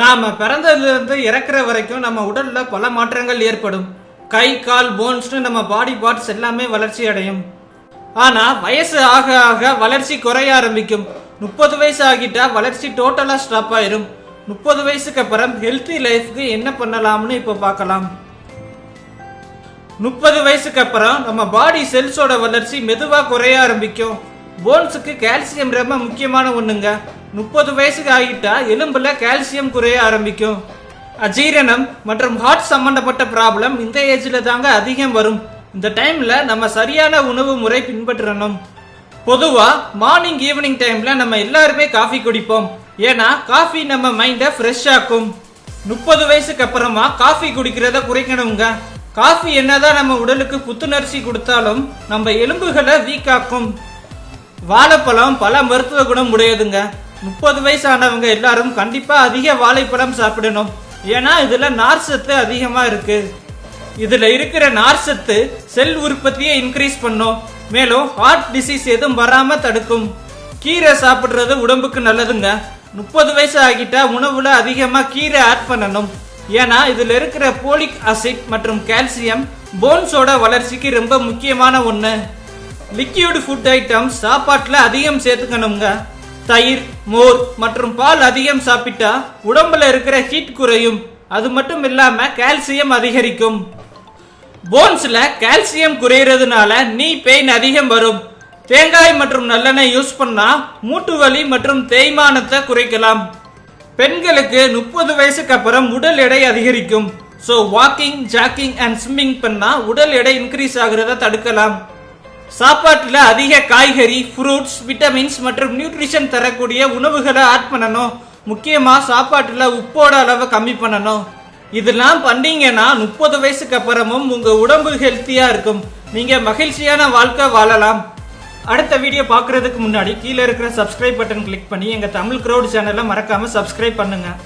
நாம பிறந்ததுலேருந்து இறக்குற வரைக்கும் நம்ம உடல்ல பல மாற்றங்கள் ஏற்படும். கை கால் போன்ஸ்னு நம்ம பாடி பார்ட்ஸ் எல்லாமே வளர்ச்சி அடையும். ஆனா வயசு ஆக ஆக வளர்ச்சி குறைய ஆரம்பிக்கும். முப்பது வயசு ஆகிட்டா வளர்ச்சி டோட்டலா ஸ்டாப் ஆயிரும். முப்பது வயசுக்கு அப்புறம் ஹெல்த்தி லைஃப்க்கு என்ன பண்ணலாம்னு இப்போ பார்க்கலாம். முப்பது வயசுக்கு அப்புறம் நம்ம பாடி செல்ஸோட வளர்ச்சி மெதுவாக குறைய ஆரம்பிக்கும். போன்ஸுக்கு கால்சியம் ரொம்ப முக்கியமான ஒண்ணுங்க. முப்பது வயசுக்கு ஆகிட்டா எலும்புல கால்சியம் குறைய ஆரம்பிக்கும். அஜீரணம் மற்றும் ஹார்ட் சம்பந்தப்பட்ட ப்ராப்ளம் இந்த ஏஜ்ல தாங்க அதிகம் வரும். இந்த டைம்ல நம்ம சரியான உணவு முறை பின்பற்றணும். பொதுவா மார்னிங் ஈவினிங் டைம்ல நம்ம எல்லாருமே காஃபி குடிப்போம். ஏன்னா காஃபி நம்ம மைண்டை ஃப்ரெஷ் ஆக்கும். முப்பது வயசுக்கு அப்புறமா காஃபி குடிக்கிறத குறைக்கணுங்க. காஃபி என்னதான் நம்ம உடலுக்கு புத்துணர்ச்சி கொடுத்தாலும் நம்ம எலும்புகளை வீக்காக்கும் வாழைப்பழம் பல மருத்துவ குணம் உடையதுங்க. முப்பது வயசானவங்க எல்லாரும் கண்டிப்பா அதிக வாழைப்பழம் சாப்பிடணும். ஏன்னா இதுல நார் சத்து அதிகமா இருக்கு. இதுல இருக்கிற நார் சத்து செல் உற்பத்தியை இன்க்ரீஸ் பண்ணும். மேலும் ஹார்ட் டிசீஸ் எதுவும் வராம தடுக்கும். கீரை சாப்பிடுறது உடம்புக்கு நல்லதுங்க. முப்பது வயசு ஆகிட்டா உணவுல அதிகமா கீரை ஆட் பண்ணணும். ஏன்னா இதுல இருக்கிற போலிக் அசிட் மற்றும் கால்சியம் போன்ஸோட வளர்ச்சிக்கு ரொம்ப முக்கியமான ஒண்ணு. லிக்யூடு ஃபுட் ஐட்டம் சாப்பாட்டுல அதிகம் சேர்த்துக்கணுங்க. தயிர் மோர் மற்றும் பால் அதிகம் சாப்பிட்டா உடம்புல இருக்கிற ஹீட் குறையும். அது மட்டும் இல்லாம கால்சியம் அதிகரிக்கும். போன்ஸ்ல கால்சியம் குறையிறதுனால நீ பெயின் அதிகம் வரும். தேங்காய் மற்றும் நல்லெண்ணெய் யூஸ் பண்ணா மூட்டு வலி மற்றும் தேய்மானத்தை குறைக்கலாம். பெண்களுக்கு முப்பது வயசுக்கு அப்புறம் உடல் எடை அதிகரிக்கும். So walking jogging and swimming பண்ணா உடல் எடை இன்க்ரீஸ் ஆகுறத தடுக்கலாம். சாப்பாட்டில் அதிக காய்கறி ஃப்ரூட்ஸ் விட்டமின்ஸ் மற்றும் நியூட்ரிஷன் தரக்கூடிய உணவுகளை ஆட் பண்ணணும். முக்கியமாக சாப்பாட்டில் உப்போட அளவை கம்மி பண்ணணும். இதெல்லாம் பண்ணீங்கன்னா முப்பது வயசுக்கு அப்புறமும் உங்க உடம்பு ஹெல்த்தியா இருக்கும். நீங்க மகிழ்ச்சியான வாழ்க்கை வாழலாம். அடுத்த வீடியோ பார்க்கறதுக்கு முன்னாடி கீழே இருக்கிற சப்ஸ்கிரைப் பட்டன் கிளிக் பண்ணி எங்கள் தமிழ் க்ரௌட் சேனலை மறக்காமல் சப்ஸ்கிரைப் பண்ணுங்கள்